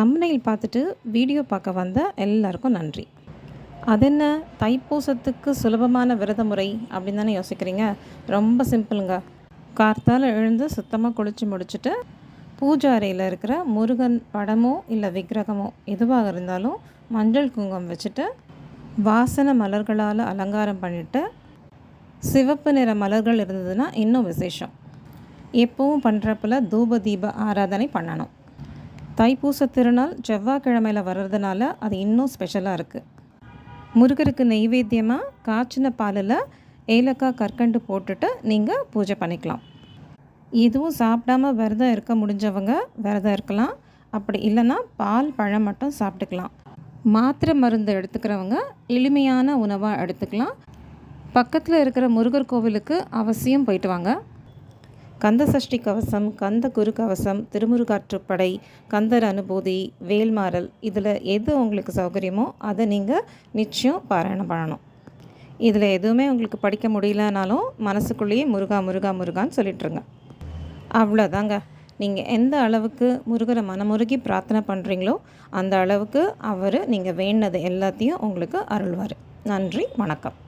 தம்னையில் பார்த்துட்டு வீடியோ பார்க்க வந்த எல்லாருக்கும் நன்றி. அது என்ன? தைப்பூசத்துக்கு சுலபமான விரத முறை அப்படின்னு தானே யோசிக்கிறீங்க? ரொம்ப சிம்பிளுங்க. கார்த்தால் எழுந்து சுத்தமாக குளித்து முடிச்சுட்டு பூஜை அறையில் இருக்கிற முருகன் படமோ இல்லை விக்கிரகமோ எதுவாக இருந்தாலும் மஞ்சள் குங்குமம் வச்சுட்டு வாசனை மலர்களால் அலங்காரம் பண்ணிவிட்டு சிவப்பு நிற மலர்கள் இருந்ததுன்னா இன்னும் விசேஷம். எப்பவும் பண்ணுறப்பல தூப தீப ஆராதனை பண்ணணும். தைப்பூச திருநாள் செவ்வாய்க்கிழமையில் வர்றதுனால அது இன்னும் ஸ்பெஷலாக இருக்குது முருகருக்கு நெய்வேத்தியமாக காய்ச்சின பாலில் ஏலக்காய் கற்கண்டு போட்டுட்டு நீங்கள் பூஜை பண்ணிக்கலாம். இதுவும் சாப்பிடாம விரதம் இருக்க முடிஞ்சவங்க விரதம் இருக்கலாம். அப்படி இல்லைன்னா பால் பழம் மட்டும் சாப்பிட்டுக்கலாம். மாத்திரை மருந்து எடுத்துக்கிறவங்க எளிமையான உணவாக எடுத்துக்கலாம். பக்கத்தில் இருக்கிற முருகர் கோவிலுக்கு அவசியம் போயிட்டு வாங்க. கந்த சஷ்டி கவசம் கந்த குரு கவசம் திருமுருகாற்றுப்படை கந்தர் அனுபூதி வேல்மாறல் இதில் எது உங்களுக்கு சௌகரியமோ அதை நீங்கள் நிச்சயம் பாராயணம் பண்ணணும். இதில் எதுவுமே உங்களுக்கு படிக்க முடியலனாலும் மனசுக்குள்ளேயே முருகா முருகா முருகான்னு சொல்லிட்டுருங்க. அவ்வளோதாங்க. நீங்கள் எந்த அளவுக்கு முருகரை மனமுருகி பிரார்த்தனை பண்ணுறீங்களோ அந்த அளவுக்கு அவர் நீங்கள் வேண்டது எல்லாத்தையும் உங்களுக்கு அருள்வார். நன்றி வணக்கம்.